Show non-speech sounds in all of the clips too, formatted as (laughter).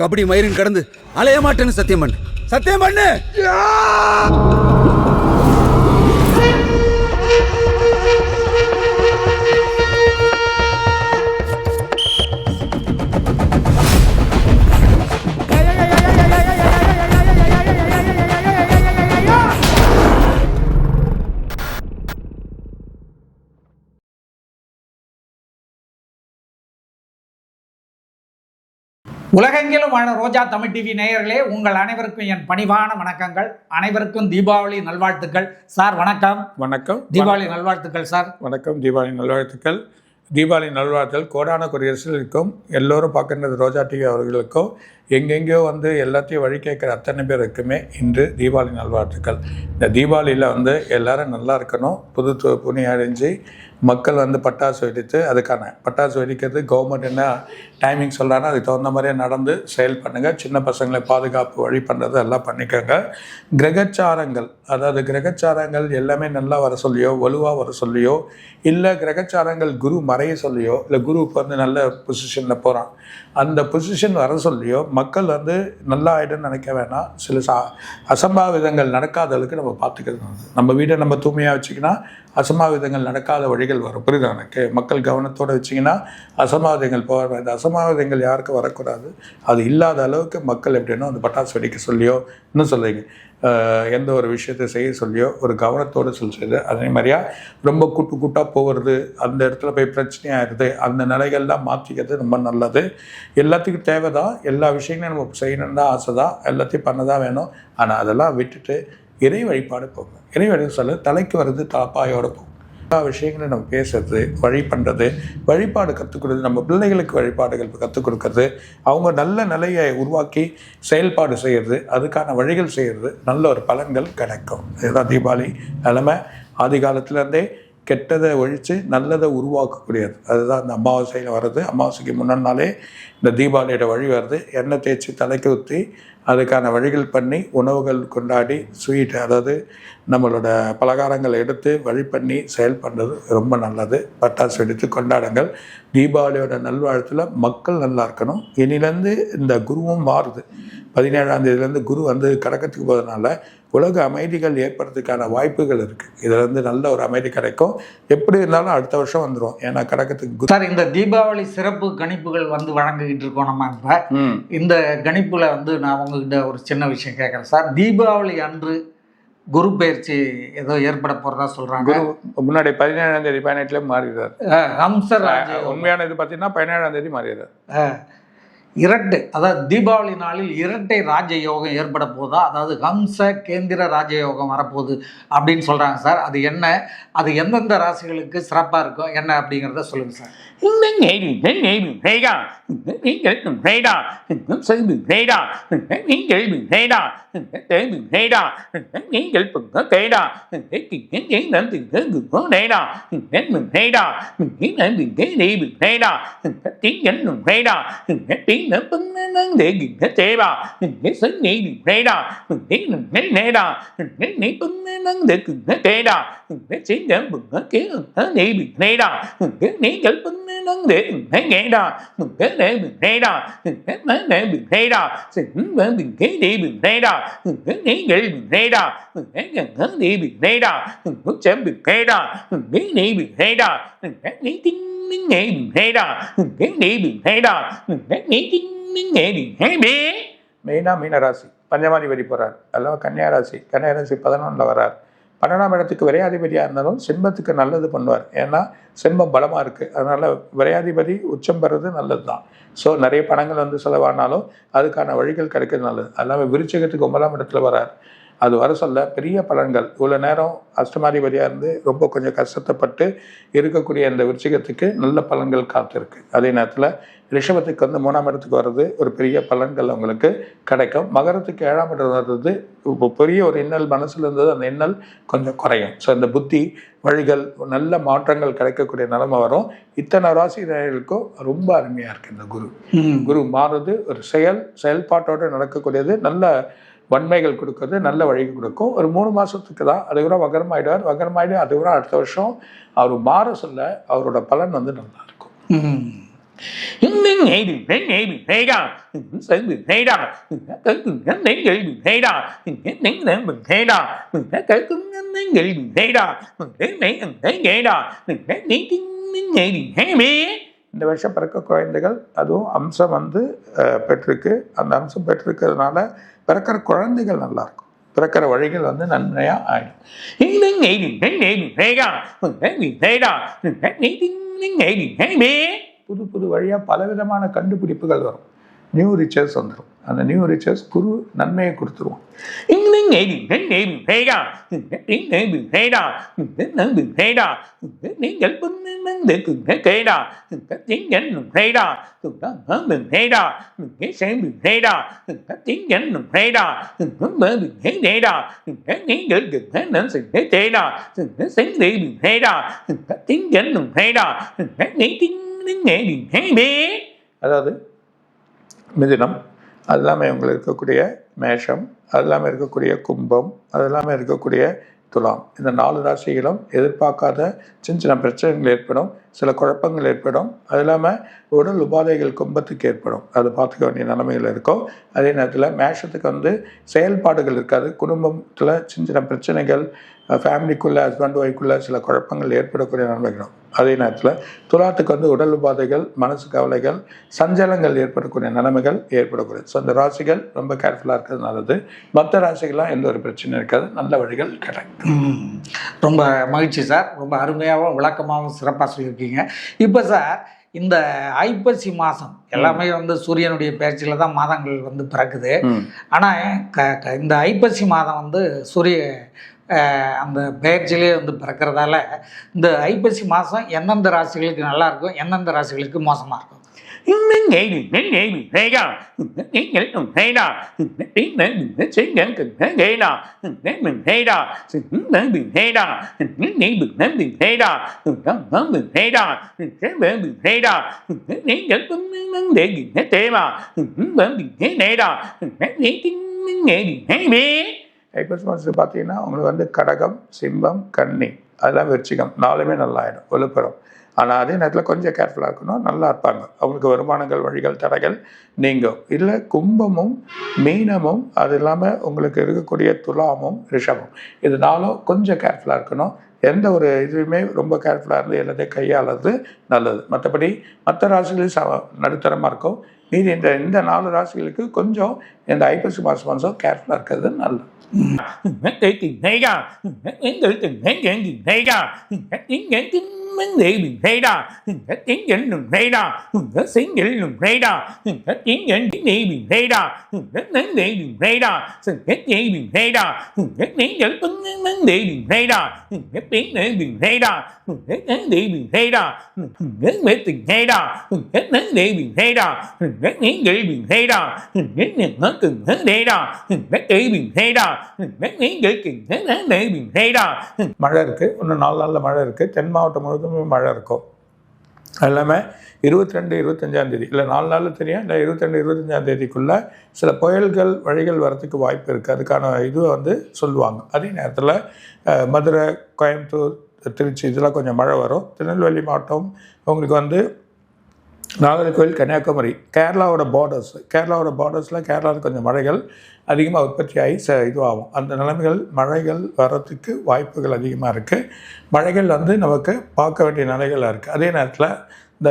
கபடி மயிரின் கடந்து அலைய மாட்டேன்னு சத்தியம் பண்ணு. சத்தியம் பண்ணு. உலகெங்கிலும் வாழ ரோஜா தமிழ் டிவி நேயர்களே உங்கள் அனைவருக்கும் என் பணிவான வணக்கங்கள். அனைவருக்கும் தீபாவளி நல்வாழ்த்துக்கள். சார் வணக்கம். வணக்கம். தீபாவளி நல்வாழ்த்துக்கள் சார். வணக்கம். தீபாவளி நல்வாழ்த்துக்கள். தீபாவளி நல்வாழ்த்துக்கள். கோடான குடியரசுக்கும் எல்லோரும் பார்க்கின்றது ரோஜா டிவி அவர்களுக்கும் எங்கெங்கேயோ வந்து எல்லாத்தையும் வழி கேட்குற அத்தனை பேருக்குமே இன்று தீபாவளி நல்வாழ்த்துக்கள். இந்த தீபாவளியில் வந்து எல்லாரும் நல்லா இருக்கணும். புது துணி அணிஞ்சு மக்கள் வந்து பட்டாசு வெடித்து அதுக்கான பட்டாசு வெடிக்கிறது கவர்மெண்ட் என்ன டைமிங் சொல்கிறாங்க அதுக்கு தகுந்த மாதிரியே நடந்து செயல் பண்ணுங்கள் சின்ன பசங்களை பாதுகாப்பு வழி பண்ணுறது எல்லாம் பண்ணிக்கோங்க. கிரகச்சாரங்கள் அதாவது கிரகச்சாரங்கள் எல்லாமே நல்லா வர சொல்லியோ வலுவாக வர சொல்லியோ இல்லை கிரகச்சாரங்கள் குரு மறைய சொல்லியோ இல்லை குருவுக்கு வந்து நல்ல பொசிஷனில் போகிறான் அந்த பொசிஷன் வர சொல்லியோ மக்கள் வந்து நல்லா ஆகிடும்னு நினைக்க வேணாம். சில சா அசம்பாவிதங்கள் நடக்காத அளவுக்கு நம்ம பார்த்துக்கிறது நம்ம வீடை நம்ம தூய்மையாக வச்சுக்கினா அசம்பாவிதங்கள் நடக்காத வழிகள் வரும். புரியுது எனக்கு? மக்கள் கவனத்தோடு வச்சிங்கன்னா அசம்பாவிதங்கள் போக இந்த அசம்பாவிதங்கள் யாருக்கும் வரக்கூடாது. அது இல்லாத அளவுக்கு மக்கள் எப்படின்னா அந்த பட்டாசு வெடிக்க சொல்லியோ இன்னும் சொல்லுங்க எந்த ஒரு விஷயத்தை செய்ய சொல்லியோ ஒரு கவனத்தோடு சொல்லுது அதே மாதிரியா ரொம்ப கூட்டு கூட்டாக போகிறது அந்த இடத்துல போய் பிரச்சனையாயிருது அந்த நிலைகள்லாம் மாற்றிக்கிறது ரொம்ப நல்லது. எல்லாத்துக்கும் தேவை தான் எல்லா விஷயங்களையும் நம்ம செய்யணும் தான் ஆசை தான். எல்லாத்தையும் பண்ண தான் வேணும். ஆனால் அதெல்லாம் விட்டுட்டு இறை வழிபாடு போகும் இறை வழிபாடு சொல்ல தலைக்கு வர்றது தாப்பாயோடு போகும் எல்லா விஷயங்களையும் நம்ம பேசுறது வழி பண்ணுறது வழிபாடு கற்றுக் நம்ம பிள்ளைகளுக்கு வழிபாடுகள் கற்றுக் கொடுக்கறது அவங்க நல்ல நிலையை உருவாக்கி செயல்பாடு செய்கிறது அதுக்கான வழிகள் செய்கிறது நல்ல ஒரு பலன்கள் கிடைக்கும். இதுதான் தீபாவளி நிலைமை. ஆதி காலத்துலேருந்தே கெட்டதை ஒழித்து நல்லதை உருவாக்கக்கூடியது. அதுதான் இந்த அமாவாசையில் வர்றது. அமாவாசைக்கு முன்னாடி நாளே இந்த தீபாவளியோட வழி வருது. எண்ணெய் தேய்ச்சி தலைக்கு ஊற்றி அதுக்கான வழிகள் பண்ணி உணவுகள் கொண்டாடி ஸ்வீட் அதாவது நம்மளோட பலகாரங்களை எடுத்து வழி பண்ணி செயல் பண்ணுறது ரொம்ப நல்லது. பட்டாசு வெடித்து கொண்டாடுங்கள். தீபாவளியோட நல்வாழ்த்தில் மக்கள் நல்லா இருக்கணும். இனிலேருந்து இந்த குருவும் மாறுது. பதினேழாம் தேதியிலேருந்து குரு வந்து கடக்கத்துக்கு போகிறதுனால உலக அமைதிகள் ஏற்படுறதுக்கான வாய்ப்புகள் இருக்குது இதில் வந்து நல்ல ஒரு அமைதி கிடைக்கும். எப்படி இருந்தாலும் அடுத்த வருஷம் வந்துடும் ஏன்னா கடக்கத்துக்கு சார் இந்த தீபாவளி சிறப்பு கணிப்புகள் வந்து வழங்கிக்கிட்டு இருக்கோம் நம்ம இப்போ. இந்த கணிப்புல வந்து நான் உங்ககிட்ட ஒரு சின்ன விஷயம் கேட்குறேன் சார் தீபாவளி அன்று குரு பயிற்சி ஏதோ ஏற்பட போறதா சொல்றாங்க. குரு முன்னாடி பதினேழாம் தேதி பதினெட்டுல மாறிடுறாரு. ஹம்சர் உண்மையான இது பார்த்தீங்கன்னா பதினேழாம் தேதி மாறிடுறாரு. இரட்டை அதாவது தீபாவளி நாளில் இரட்டை ராஜயோகம் ஏற்பட போதா? அதாவது ஹம்ச கேந்திர ராஜயோகம் வரப்போகுது அப்படின்னு சொல்கிறாங்க சார். அது என்ன? அது எந்தெந்த ராசிகளுக்கு சிறப்பாக இருக்கும் என்ன அப்படிங்கிறத சொல்லுங்கள் சார். நீங்கள் để nghìn hết chế bà nghìn hết sấn nghĩ nghìn rê đà nghìn hết nghìn hết nê đó nghìn hết nghĩ bưng nê nâng để nghìn hết chế đó nghìn hết chế để bưng hết kế nghìn hết nghĩ nghìn nê đà nghìn hết nghĩ chở bưng nê nâng để nghìn hết nghe đó nghìn hết để nghìn rê đó nghìn hết nói để nghìn rê đó nghìn hết bởi nghìn kế đi nghìn rê đó nghìn hết nghĩ để nghìn rê đó nghìn hết gần hết đi nghìn rê đà nghìn hết chở nghìn rê đà nghìn hết nghĩ nghìn rê đà nghìn hết nghĩ tiếng மெயினாக மீனராசி பஞ்சமாதிபதி போகிறார் அல்லவா கன்னியாராசி கன்னியாராசி பதினொன்றில் வரார். பன்னெண்டாம் இடத்துக்கு விரையாதிபதியாக இருந்தாலும் சிம்மத்துக்கு நல்லது பண்ணுவார். ஏன்னா சிம்மம் பலமாக இருக்குது அதனால் விரையாதிபதி உச்சம் பெறது நல்லது தான் ஸோ நிறைய பணங்கள் வந்து செலவானாலும் அதுக்கான வழிகள் கிடைக்கிறது நல்லது. அல்லாமல் விருச்சகத்துக்கு ஒன்பதாம் இடத்துல வரார். அது வர சொல்ல பெரிய பலன்கள். இவ்வளோ நேரம் அஷ்டமாதிபதியாக இருந்து ரொம்ப கொஞ்சம் கஷ்டத்தைப்பட்டு இருக்கக்கூடிய இந்த விருச்சிகத்துக்கு நல்ல பலன்கள் காத்திருக்கு. அதே நேரத்தில் ரிஷபத்துக்கு வந்து மூணாம் இடத்துக்கு வர்றது ஒரு பெரிய பலன்கள் அவங்களுக்கு கிடைக்கும். மகரத்துக்கு ஏழாம் இடம் வர்றது இப்போ பெரிய ஒரு எண்ணல் மனசுல இருந்தது அந்த எண்ணல் கொஞ்சம் குறையும். ஸோ இந்த புத்தி வழிகள் நல்ல மாற்றங்கள் கிடைக்கக்கூடிய நிலைமை வரும். இத்தனை ராசினர்களுக்கும் ரொம்ப அருமையாக இருக்குது இந்த குரு. குரு மாறுது ஒரு செயல் செயல்பாட்டோடு நடக்கக்கூடியது நல்ல வன்மைகள் கொடுக்கறது நல்ல வழி கொடுக்கும். ஒரு மூணு மாதத்துக்கு தான் அதுக்கப்புறம் வகரமாயிடுவார் வகரமாயிடு அதுக்கப்புறம் அடுத்த வருஷம் அவர் மாற சொல்ல அவரோட பலன் வந்து நல்லா இருக்கும். ம். இந்த வருஷம் பிறக்க குழந்தைகள் அதுவும் அம்சம் வந்து பெற்றிருக்கு அந்த அம்சம் பெற்றிருக்கிறதுனால பிறக்கிற குழந்தைகள் நல்லாயிருக்கும் பிறக்கிற வழிகள் வந்து நன்மையாக ஆயிடும் புது புது வழியாக பலவிதமான கண்டுபிடிப்புகள் வரும் நியூ ரிச்சர்ஸ் வந்துடும் அந்த நியூ ரிச்சர்ஸ் குரு நன்மையை கொடுத்துருவோம் அதாவது மிதுனம். அது இல்லாமல் உங்களுக்கு இருக்கக்கூடிய மேஷம் அது இல்லாமல் இருக்கக்கூடிய கும்பம் அது இல்லாமல் இருக்கக்கூடிய துலாம். இந்த நாலு ராசிகளும் எதிர்பார்க்காத சின்ன சின்ன பிரச்சனைகள் ஏற்படும் சில குழப்பங்கள் ஏற்படும். அது இல்லாமல் உடல் உபாதைகள் கும்பத்துக்கு ஏற்படும். அது பார்த்துக்க வேண்டிய நிலைமைகள் இருக்கும். அதே நேரத்தில் மேஷத்துக்கு வந்து செயல்பாடுகள் இருக்காது. குடும்பத்தில் சின்ன சின்ன பிரச்சனைகள் ஃபேமிலிக்குள்ளே ஹஸ்பண்ட் ஒய்ஃப்குள்ளே சில குழப்பங்கள் ஏற்படக்கூடிய நிலைமைகளும் அதே நேரத்தில் துலாத்துக்கு வந்து உடல் உபாதைகள் மனசு கவலைகள் சஞ்சலங்கள் ஏற்படக்கூடிய நிலைமைகள் ஏற்படக்கூடாது ஸோ அந்த ராசிகள் ரொம்ப கேர்ஃபுல்லாக இருக்கிறது நல்லது மற்ற ராசிகள்லாம் எந்த ஒரு பிரச்சனையும் இருக்காது. நல்ல வழிகள் கிடைக்கும். ரொம்ப மகிழ்ச்சி சார். ரொம்ப அருமையாகவும் விளக்கமாகவும் சிறப்பாக சொல்லியிருக்கீங்க. இப்போ சார் இந்த ஐப்பசி மாதம் எல்லாமே வந்து சூரியனுடைய பயிற்சியில் தான் மாதங்கள் வந்து பிறக்குது. ஆனால் க இந்த ஐப்பசி மாதம் வந்து சூரிய அந்த பெயர்ச்சியிலே வந்து பிறக்கிறதால இந்த ஐப்பசி மாதம் எந்தெந்த ராசிகளுக்கு நல்லா இருக்கும் எந்தெந்த ராசிகளுக்கு மோசமாக இருக்கும்? những ngày ஐப்பசி பார்த்தீங்கன்னா உங்களுக்கு வந்து கடகம் சிம்பம் கன்னி அதெல்லாம் விருச்சிகம். நாலுமே நல்லாயிடும் ஒழுப்புறம் ஆனால் அதே நேரத்தில் கொஞ்சம் கேர்ஃபுல்லாக இருக்கணும் நல்லா இருப்பாங்க. அவங்களுக்கு வருமானங்கள் வழிகள் தடைகள் நீங்கும். இல்லை கும்பமும் மீனமும் அது இல்லாமல் உங்களுக்கு இருக்கக்கூடிய துலாமும் ரிஷபம் இது கொஞ்சம் கேர்ஃபுல்லாக இருக்கணும். எந்த ஒரு இதுவுமே ரொம்ப கேர்ஃபுல்லாக இருந்து எல்லாத்தையும் கையாளுறது நல்லது. மற்றபடி மற்ற ராசிகளும் ச நடுத்தரமாக இருக்கும். மீதி இந்த இந்த நாலு ராசிகளுக்கு கொஞ்சம் இந்த ஐப்பசி மாதம் மாதம் கேர்ஃபுல்லாக இருக்கிறது நல்லது. 핵 대기 내가 핵 대기 내가 핵 인간 தெய்வம் நெய்டா இந்த திங்கென்னும் நெய்டா இந்த செங்கெல்லும் நெய்டா இந்த திங்கெண்டு நெய்வின் நெய்டா இந்த நெய்வின் நெய்டா செங்க நெய்வின் நெய்டா இந்த நெய்கள் நெய்வின் நெய்டா இந்த பெண் நெய்வின் நெய்டா இந்த நெய்வின் நெய்டா இந்த வெத்து நெய்டா இந்த நெய்வின் நெய்டா இந்த நெய்கள்வின் நெய்டா இந்த நமக்கு நெய்டா இந்த தெய்வின் நெய்டா இந்த நெய்களுக்கு நெய்வின் நெய்டா மழை இருக்கு ஒன்று நாலு நாளில் மழை இருக்குது தென் மாவட்டம் முழுக்க முழுவதுமே மழை இருக்கும். அது இல்லாமல் இருபத்தி ரெண்டு இருபத்தஞ்சாந்தேதி இல்லை நாலு நாளில் தெரியும். இல்லை இருபத்தி ரெண்டு சில புயல்கள் வழிகள் வரத்துக்கு வாய்ப்பு இருக்குது அதுக்கான இது வந்து சொல்லுவாங்க. அதே நேரத்தில் மதுரை கோயம்புத்தூர் திருச்சி இதெல்லாம் கொஞ்சம் மழை வரும். திருநெல்வேலி மாவட்டம் உங்களுக்கு வந்து நாகர்கோவில் கன்னியாகுமரி கேரளாவோட பார்டர்ஸ் கேரளாவோட பார்டர்ஸில் கேரளாவில் கொஞ்சம் மழைகள் அதிகமாக உற்பத்தி ஆகி ச இதுவாகும். அந்த நிலைமைகள் மழைகள் வர்றதுக்கு வாய்ப்புகள் அதிகமாக இருக்குது மழைகள் வந்து நமக்கு பார்க்க வேண்டிய நிலைகளாக இருக்குது அதே நேரத்தில் இந்த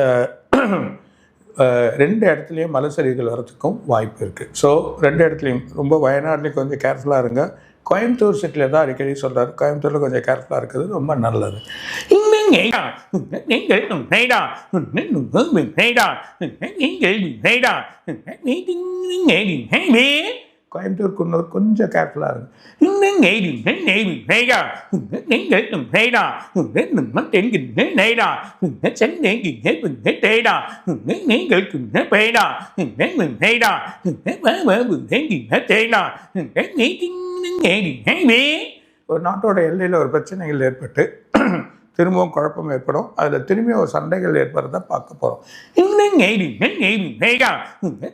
ரெண்டு இடத்துலையும் மலைச்சரிவுகள் வரத்துக்கும் வாய்ப்பு இருக்குது ஸோ ரெண்டு இடத்துலையும் ரொம்ப வயநாட்டிலையும் கொஞ்சம் கேர்ஃபுல்லாக இருங்க. கோயம்புத்தூர் சிட்டியில் தான் அடிக்கடி சொல்கிறார் கோயம்புத்தூரில் கொஞ்சம் கேர்ஃபுல்லாக இருக்கிறது ரொம்ப நல்லது. கோயம்புத்தூர் குன்னூர் கொஞ்சம் கேர்ஃபுல்லாக thấy biết ஒரு நாட்டோட எல்லையில் ஒரு பிரச்சனைகள் ஏற்பட்டு திரும்பவும் குழப்பம் ஏற்படும் அதில் திரும்பி ஒரு சண்டைகள் ஏற்படுறத பார்க்க போகிறோம்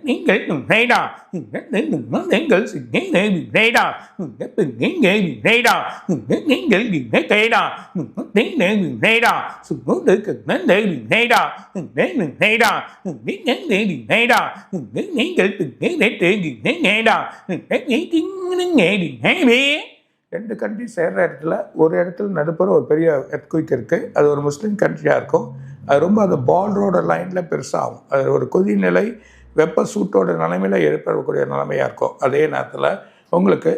நீங்கள் ரெண்டு கண்ட்ரி சேர்ற இடத்துல ஒரு இடத்துல நடுப்புற ஒரு பெரிய எர்த்குயிக் இருக்குது அது ஒரு முஸ்லீம் கண்ட்ரியாக இருக்கும். அது ரொம்ப அந்த பால்ரோட லைனில் பெருசாகும். அது ஒரு கொதிநிலை வெப்ப சூட்டோட நிலைமையில் ஏற்படக்கூடிய நிலைமையாக இருக்கும். அதே நேரத்தில் உங்களுக்கு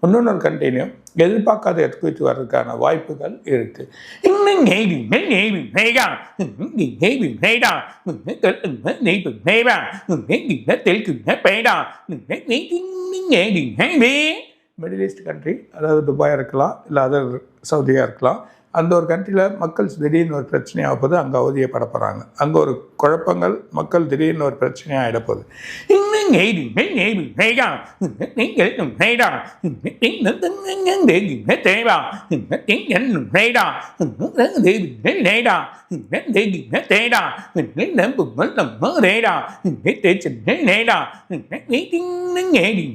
இன்னொன்று கண்டினியூ எதிர்பார்க்காத எர்த்குயிக் வர்றதுக்கான வாய்ப்புகள் இருக்குது இன்னும் மிடில் ஈஸ்ட் கண்ட்ரி அதாவது துபாயாக இருக்கலாம் இல்லை அதர் சவுதியாக இருக்கலாம். அந்த ஒரு கண்ட்ரியில் மக்கள் திடீர்னு ஒரு பிரச்சனையாக போது அங்கே அவதியப்பட போகிறாங்க அங்கே ஒரு குழப்பங்கள் மக்கள் திடீர்னு ஒரு பிரச்சனையாக ஆகிடப்போகுது இன்னும் (laughs) தேவா (laughs)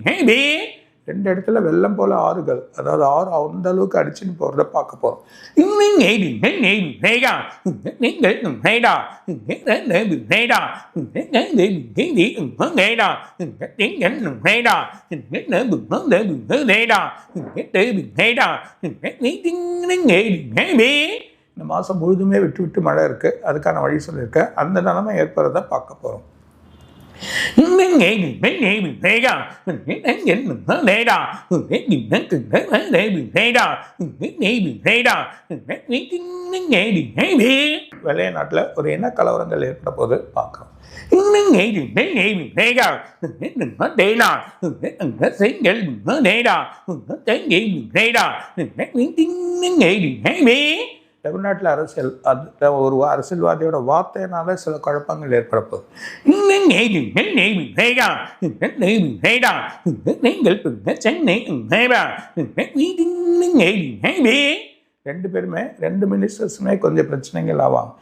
தேடா (laughs) ரெண்டு இடத்துல வெள்ளம் போல ஆறுகள். அதாவது ஆறு அந்த அளவுக்கு அடிச்சுன்னு போகிறத பார்க்க போகிறோம் இன்னும் நேடி நேடி நேடா நீங்கள் நேடா நேடா நேடி நேடா நீங்கள் நேடா நம்பு நேடா தேவி நேடா நேடி நேடி நேடி இந்த மாதம் முழுதுமே விட்டு விட்டு மழை இருக்குது அதுக்கான வழி சொல்லியிருக்கேன். அந்த நிலைமை ஏற்படுறத பார்க்க போகிறோம் வெள்ளைய நாட்டில் ஒரு என்ன கலவரங்கள் ஏற்பட போது பார்க்குறோம். தமிழ்நாட்டில் அரசியல் அது ஒரு அரசியல்வாதியோட வார்த்தையினால சில குழப்பங்கள் ஏற்படப்போகுது ரெண்டு பேருமே ரெண்டு மினிஸ்டர்ஸுமே கொஞ்சம் பிரச்சனைகள் ஆவாங்க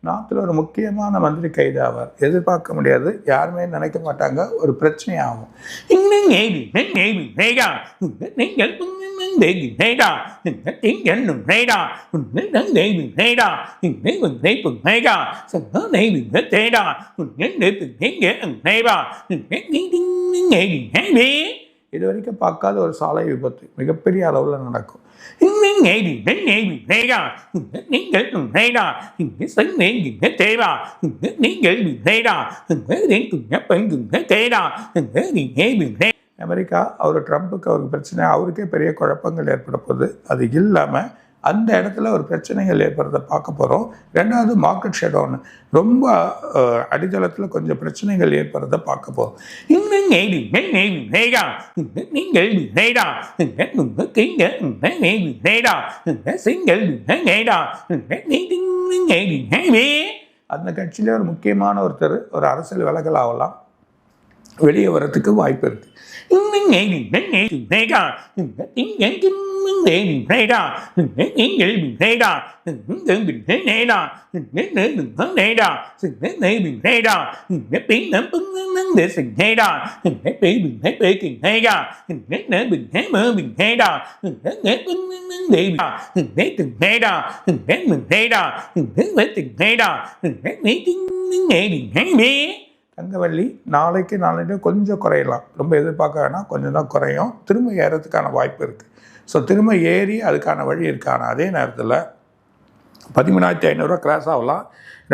நாட்டில் ஒரு முக்கியமான மந்திரி கைதாவார் எதிர்பார்க்க முடியாது. யாருமே நினைக்க மாட்டாங்க. ஒரு பிரச்சனை ஆகும் இது வரைக்கும் பார்க்காத ஒரு சாலை விபத்து. மிகப்பெரிய அளவில் நடக்கும். நீங்கள் அமெரிக்கா அவர் ட்ரம்ப்புக்கு அவருக்கு பிரச்சனை அவருக்கே பெரிய குழப்பங்கள் ஏற்பட போகுது. அது இல்லாமல் அந்த இடத்துல ஒரு பிரச்சனைகள் ஏற்படுறத பார்க்க போகிறோம் ரெண்டாவது மார்க்கெட் ஷெடவுன் ரொம்ப அடித்தளத்தில் கொஞ்சம் பிரச்சனைகள் ஏற்படுறத பார்க்க போகிறோம் இன்னும் அந்த கட்சியில் ஒரு முக்கியமான ஒருத்தர் ஒரு அரசியல் விலகல் ஆகலாம். வெளியே வர்றதுக்கு வாய்ப்பு இருக்குது இன்னும் தங்கவள்ளி நாளைக்கு நாளைக்கு கொஞ்சம் குறையலாம். ரொம்ப எதிர்பார்க்க வேணாம் கொஞ்சம் தான் குறையும். திரும்ப ஏறத்துக்கான வாய்ப்பு இருக்குது ஸோ திரும்ப ஏறி அதுக்கான வழி இருக்கான அதே நேரத்தில் பதிமூணாயிரத்தி ஐநூறுரூவா கிராஸ் ஆகலாம்.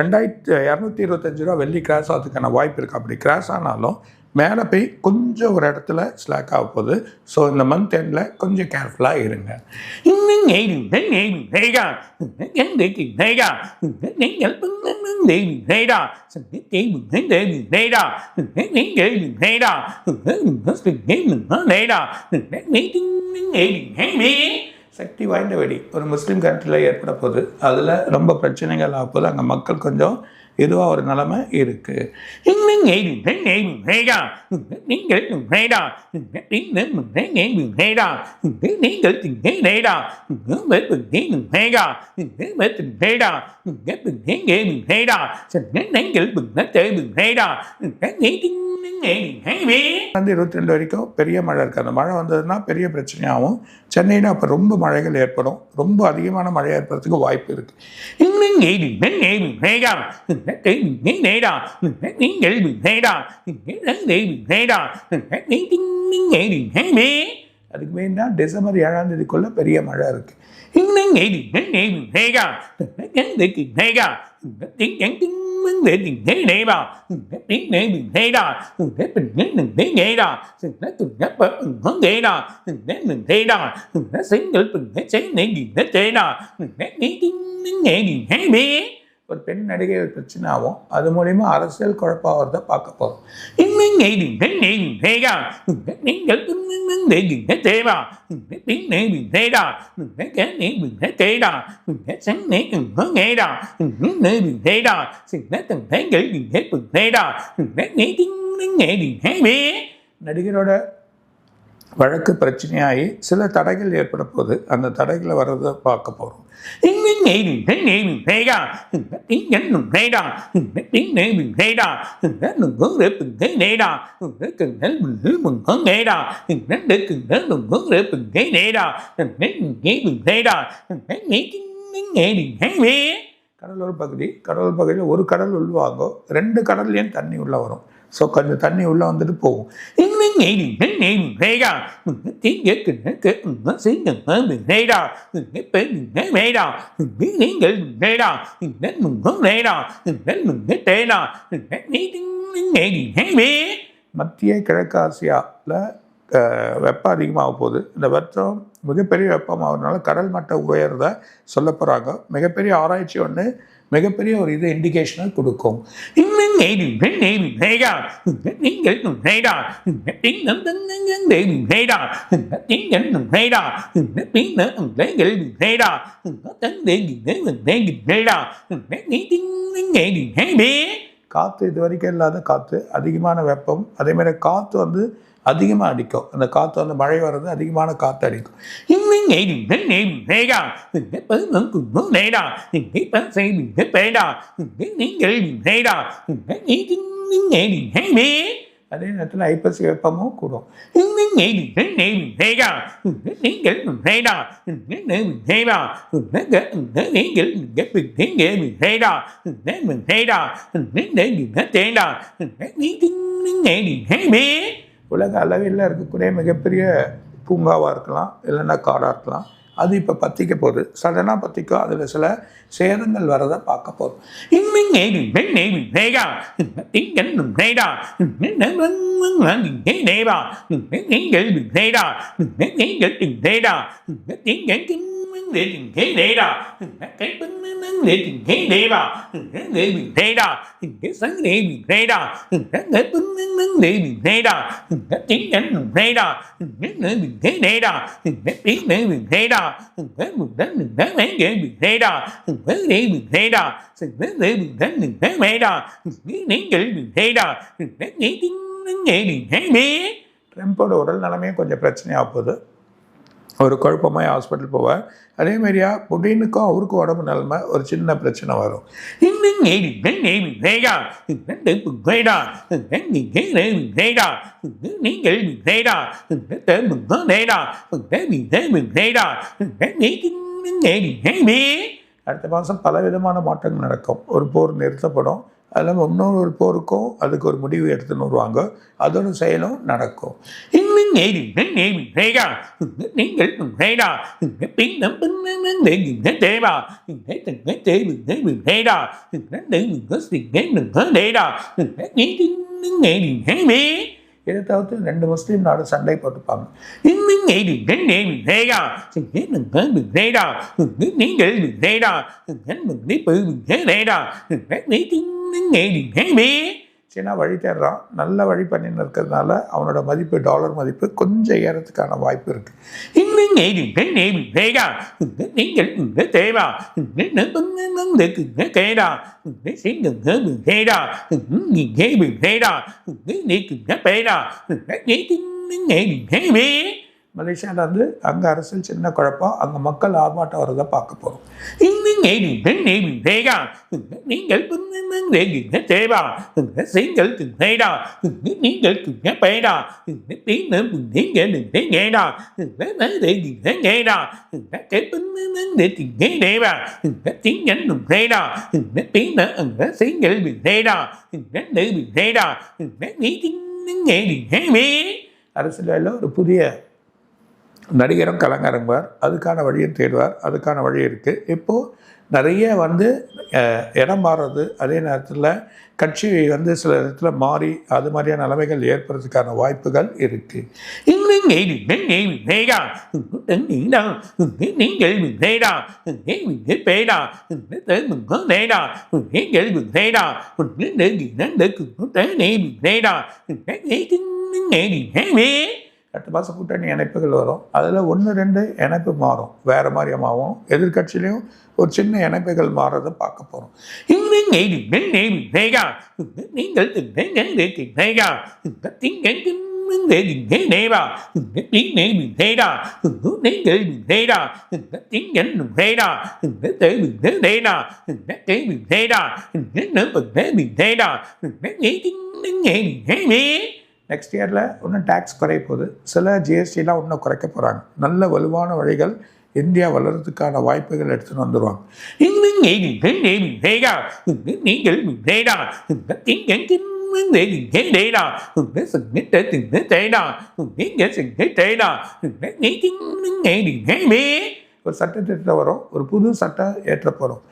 ரெண்டாயிரத்தி இரநூத்தி இருபத்தஞ்சு ரூபா வெள்ளி கிராஸ் ஆகிறதுக்கான வாய்ப்பு இருக்குது அப்படி கிராஸ் ஆனாலும் மேலே போய் கொஞ்சம் ஒரு இடத்துல ஸ்லாக் ஆக போகுது. ஸோ இந்த மந்த் எண்டில் கொஞ்சம் கேர்ஃபுல்லாக இருங்க. இன்னும் சக்தி வாய்ந்த வெடி. ஒரு முஸ்லீம் கண்ட்ரியில் ஏற்பட போகுது. அதில் ரொம்ப பிரச்சனைகள் ஆகும் போது அங்கே மக்கள் கொஞ்சம் இதுவாக ஒரு நிலைமை இருக்குது நீங்கள் நீ வந்து இருபத்தி ரெண்டு வரைக்கும் பெரிய மழை இருக்குது அந்த மழை வந்ததுன்னா பெரிய பிரச்சனையாகும். சென்னையில் அப்போ ரொம்ப மழைகள் ஏற்படும். ரொம்ப அதிகமான மழை ஏற்படுறதுக்கு வாய்ப்பு இருக்குது நீங்கள் அதுக்கு மெயினாக டிசம்பர் ஏழாம் தேதிக்குள்ளே பெரிய மழை நேரா செங்கல் ஒரு பெண் நடிகை ஒரு பிரச்சனை ஆகும் அது மூலிமா அரசியல் குழப்பாகிறத பார்க்க போகிறோம் தேடா சின்ன நீ நடிகரோட வழக்கு பிரச்சனையாகி சில தடைகள் ஏற்பட போகுது அந்த தடைகளை வர்றதை பார்க்க போகிறோம் இன்னும் கடலோர பகுதி கடலோர பகுதியில் ஒரு கடல் உள்வாங்கோ ரெண்டு கடல்லையும் தண்ணி உள்ளே வரும் ஸோ கொஞ்சம் தண்ணி உள்ளே வந்துட்டு போகும். திங்க நீ மத்திய கிழக்கு ஆசியாவில் வெப்பம் அதிகமாக போகுது. இந்த வெப்பம் மிகப்பெரிய வெப்பமாகறதுனால கடல் மட்டம் உயர்த சொல்ல போகிறாங்க மிகப்பெரிய ஆராய்ச்சி ஒன்று மிகப்பெரிய ஒரு இது இண்டிகேஷனை கொடுக்கும். இன்னும் காற்று இது வரைக்கும் இல்லாத காற்று அதிகமான வெப்பம் அதே மாதிரி காற்று வந்து அதிகமாக அடிக்கும் அந்த காற்று வந்து மழை வர்றது அதிகமான காற்று அடிக்கும் நீ அதே நேரத்தில் ஐப்பசி வெப்பமும் கூடும் இன்னும் நேரு நேரு நேரா நீங்கள் உலக அளவில் இருக்கக்கூடிய மிகப்பெரிய பூங்காவாக இருக்கலாம் இல்லைன்னா காடாக இருக்கலாம். அது இப்போ பற்றிக்க போகுது சடனாக பற்றிக்கும் அதில் சில சேதங்கள் வரதை பார்க்க போகிறோம் நீங்கள் நீங்கள் நேரா ட்ரம்ப்போட உடல் நலமே கொஞ்சம் பிரச்சனையாக போகுது. ஒரு குழப்பமாய் ஹாஸ்பிட்டல் போவார் அதே மாதிரியா புடினுக்கும் அவருக்கும் உடம்பு நிலமை ஒரு சின்ன பிரச்சனை வரும் நீங்கள் அடுத்த மாதம் பல விதமான மாற்றங்கள் நடக்கும் ஒரு போர் நிறுத்தப்படும் அதில் இன்னொரு ஒரு போருக்கும் அதுக்கு ஒரு முடிவு எடுத்துன்னு வருவாங்க அதோட செயலும் நடக்கும் இன்னும் நீங்கள் தேவா இதை தவிர்த்து ரெண்டு முஸ்லீம் நாடு சண்டை போட்டுப்பாங்க இன்னும் நீங்கள் நீ சீனா வழி தேடுறான். நல்ல வழி பண்ணின்னு இருக்கிறதுனால அவனோட மதிப்பு டாலர் மதிப்பு கொஞ்சம் ஏறதுக்கான வாய்ப்பு வேகா நீங்கள் தேவா கேடா கேடா நீக்கு பேடா நேரி மலேசியாவிலேருந்து அங்கே அரசியல் சின்ன குழப்பம் அங்கே மக்கள் ஆர்ப்பாட்டம் வரதை பார்க்க போகிறோம் நீங்கள் நேரிட்ட தேவா நீங்கள் பேடா நீங்கள் கேடா தேவா பின்ன நீ அரசியலில் ஒரு புதிய நடிகரும் கலைஞருங்குவார் அதுக்கான வழியை தேடுவார் அதுக்கான வழி இருக்குது இப்போது நிறைய வந்து இடம் மாறுறது அதே நேரத்தில் கட்சி வந்து சில இடத்துல மாறி அது மாதிரியான நிலைமைகள் ஏற்படுறதுக்கான வாய்ப்புகள் இருக்குது இன்னும் நேரி நேரி வேகா நீடா நீங்கள் வேடா எட்டு மாதம் கூட்டணி இணைப்புகள் வரும் அதில் ஒன்று ரெண்டு இணைப்பு மாறும் வேறு மாதிரியமாகவும் எதிர்கட்சியிலையும் ஒரு சின்ன இணைப்புகள் மாறுறதை பார்க்க போகிறோம் நீங்கள் நெக்ஸ்ட் இயரில் இன்னும் டேக்ஸ் குறைய போகுது சில ஜிஎஸ்டிலாம் இன்னும் குறைக்க போகிறாங்க நல்ல வலுவான வழிகள் இந்தியா வளர்கிறதுக்கான வாய்ப்புகள் எடுத்துன்னு வந்துடுவாங்க நீங்கள் நேரி நேரி வேகா நீங்கள் ஒரு சட்டத்திட்டம் வரும் ஒரு புது சட்டம் ஏற்ற போகிறோம்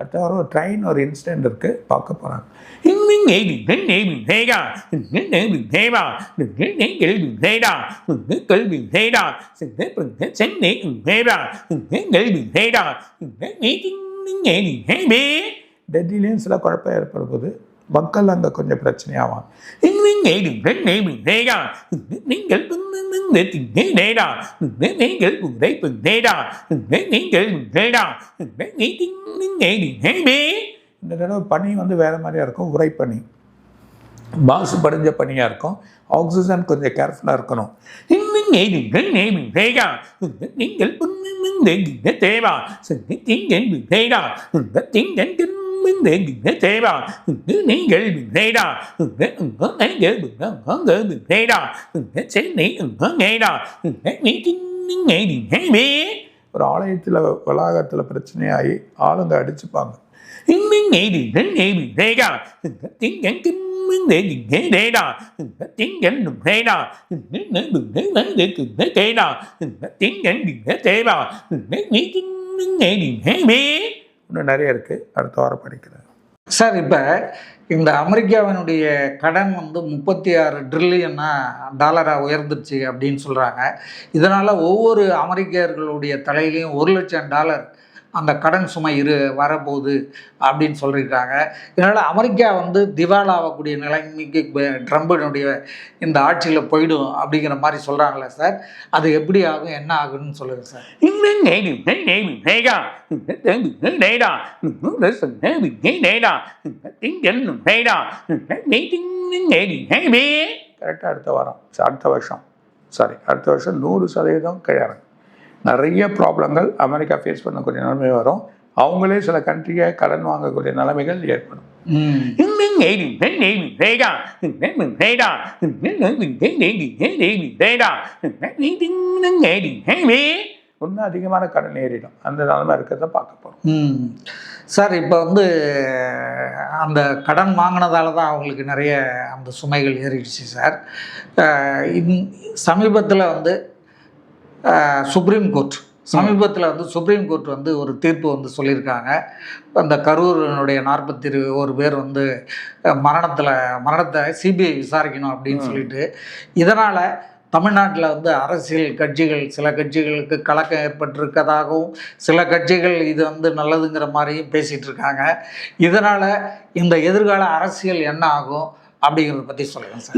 அடுத்த வாரம் ஒரு ட்ரெயின் ஒரு இன்சிடென்ட் இருக்குது பார்க்க போகிறாங்க சென்னை டெல்லியிலையும் சில குழப்பம் ஏற்பட போது மக்கள் அங்கே கொஞ்சம் பிரச்சனையாவாங்க நீங்கள் நீங்கள் உரைப்பு நேடா நீங்கள் வேடா இந்த தடவை பனி வந்து வேறு மாதிரியா இருக்கும் உரைப்பனி மாசு படிஞ்ச பனியாக இருக்கும் ஆக்சிஜன் கொஞ்சம் கேர்ஃபுல்லாக இருக்கணும் நீங்கள் தேவா திங்கள் வேடா திங்கள் தேவா நீங்கள் வேடா வேடா சென்னை ஒரு ஆலயத்தில் வளாகத்தில் பிரச்சனையாகி ஆளுங்க அடிச்சுப்பாங்க. இன்னும் நேரிகள் நேரி வேகா திங்கள் நேரி நேடா திங்கள் வேடா தேடா திங்கள் தேவா நீ நேரி நேரி இன்னும் நிறைய இருக்குது அடுத்த வாரம் படிக்கிறேன் சார் இப்போ இந்த அமெரிக்காவினுடைய கடன் வந்து முப்பத்தி ஆறு ட்ரில்லியனா டாலராக உயர்ந்துருச்சு அப்படின்னு சொல்கிறாங்க இதனால் ஒவ்வொரு அமெரிக்கர்களுடைய தலையிலையும் ஒரு லட்சம் டாலர் அந்த கடன் சுமை இரு வரப்போகுது அப்படின்னு சொல்லியிருக்காங்க. இதனால் அமெரிக்கா வந்து திவாலாகக்கூடிய நிலைமைக்கு ட்ரம்பினுடைய இந்த ஆட்சியில் போயிடும் அப்படிங்கிற மாதிரி சொல்கிறாங்களே சார். அது எப்படி ஆகும் என்ன ஆகுன்னு சொல்லுங்கள் சார். கரெக்டாக அடுத்த வாரம். அடுத்த வருஷம். சாரி அடுத்த வருஷம் நூறு சதவீதம் கிழறங்க நிறைய ப்ராப்ளங்கள் அமெரிக்கா ஃபேஸ் பண்ணக்கூடிய நிலைமை வரும் அவங்களே சில கண்ட்ரியை கடன் வாங்கக்கூடிய நிலைமைகள் ஏற்படும் ம் இன்னும் அதிகமான கடன் ஏறிடும் அந்த நிலைமை இருக்கிறத பார்க்க போகிறோம் சார் இப்போ வந்து அந்த கடன் வாங்கினதால தான் அவங்களுக்கு நிறைய அந்த சுமைகள் ஏறிடுச்சு சார் சமீபத்தில் வந்து சுப்ரீம் கோர்ட் சமீபத்தில் வந்து சுப்ரீம் கோர்ட் வந்து ஒரு தீர்ப்பு வந்து சொல்லியிருக்காங்க. அந்த கரூரினுடைய நாற்பத்தி ஒரு பேர் வந்து மரணத்தில் மரணத்தை சிபிஐ விசாரிக்கணும் அப்படின்னு சொல்லிட்டு இதனால் தமிழ்நாட்டில் வந்து அரசியல் கட்சிகள் சில கட்சிகளுக்கு கலக்கம் ஏற்பட்டிருக்கதாகவும் சில கட்சிகள் இது வந்து நல்லதுங்கிற மாதிரியும் பேசிகிட்டு இருக்காங்க. இதனால் இந்த எதிர்கால அரசியல் என்ன ஆகும்? அப்படிங்கிறத பற்றி சொல்லுங்கள் சார்.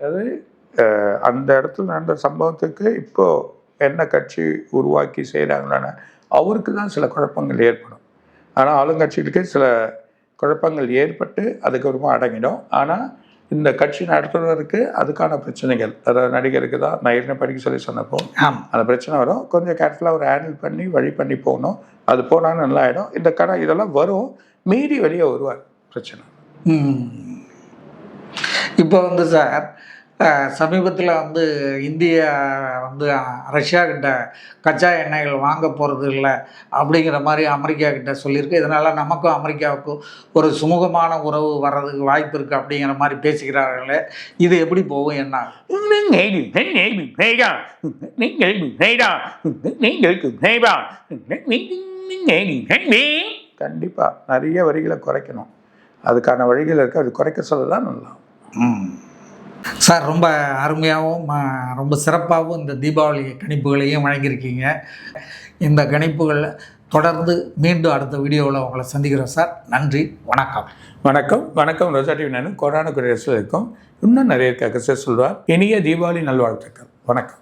அது அந்த இடத்துல நடந்த சம்பவத்துக்கு இப்போ என்ன கட்சி உருவாக்கி செய்கிறாங்கன்னு அவருக்கு தான் சில குழப்பங்கள் ஏற்படும். ஆனால் ஆளுங்கட்சிகளுக்கு சில குழப்பங்கள் ஏற்பட்டு அதுக்கப்புறமா அடங்கிடும். ஆனால் இந்த கட்சி நடத்துவதற்கு அதுக்கான பிரச்சனைகள் அதாவது நடிகருக்கு தான் நான் ஏற்கனவே படிக்க சொல்லி சொன்னப்போ அந்த பிரச்சனை வரும். கொஞ்சம் கேர்ஃபுல்லாக ஒரு ஹேண்டில் பண்ணி வழி பண்ணி போகணும். அது போனால் நல்லா ஆகிடும் இந்த கடை இதெல்லாம் வரும். மீறி வெளியே வருவார். பிரச்சனை. இப்போ வந்து சார் சமீபத்தில் வந்து இந்தியா வந்து ரஷ்யா கிட்ட கச்சா எண்ணெய்கள் வாங்க போகிறது இல்லை அப்படிங்கிற மாதிரி அமெரிக்கா கிட்ட சொல்லியிருக்கு. இதனால் நமக்கும் அமெரிக்காவுக்கும் ஒரு சுமூகமான உறவு வர்றதுக்கு வாய்ப்பு இருக்குது அப்படிங்கிற மாதிரி பேசிக்கிறார்களே. இது எப்படி போகும்? என்ன? கண்டிப்பாக நிறைய வரிகளை குறைக்கணும். அதுக்கான வழிகள் இருக்குது அது குறைக்க சொல்ல தான் நல்லா சார் ரொம்ப அருமையாகவும் ரொம்ப சிறப்பாகவும் இந்த தீபாவளி கணிப்புகளையும் வழங்கியிருக்கீங்க. இந்த கணிப்புகள் தொடர்ந்து மீண்டும் அடுத்த வீடியோவில் உங்களை சந்திக்கிறோம் சார். நன்றி வணக்கம். வணக்கம் வணக்கம். ரோஜா டிவி நானும் கொரோனா குடியரசில் இருக்கும் இன்னும் நிறைய இருக்க சொல்வார். இனிய தீபாவளி நல்வாழ்த்துக்கள். வணக்கம்.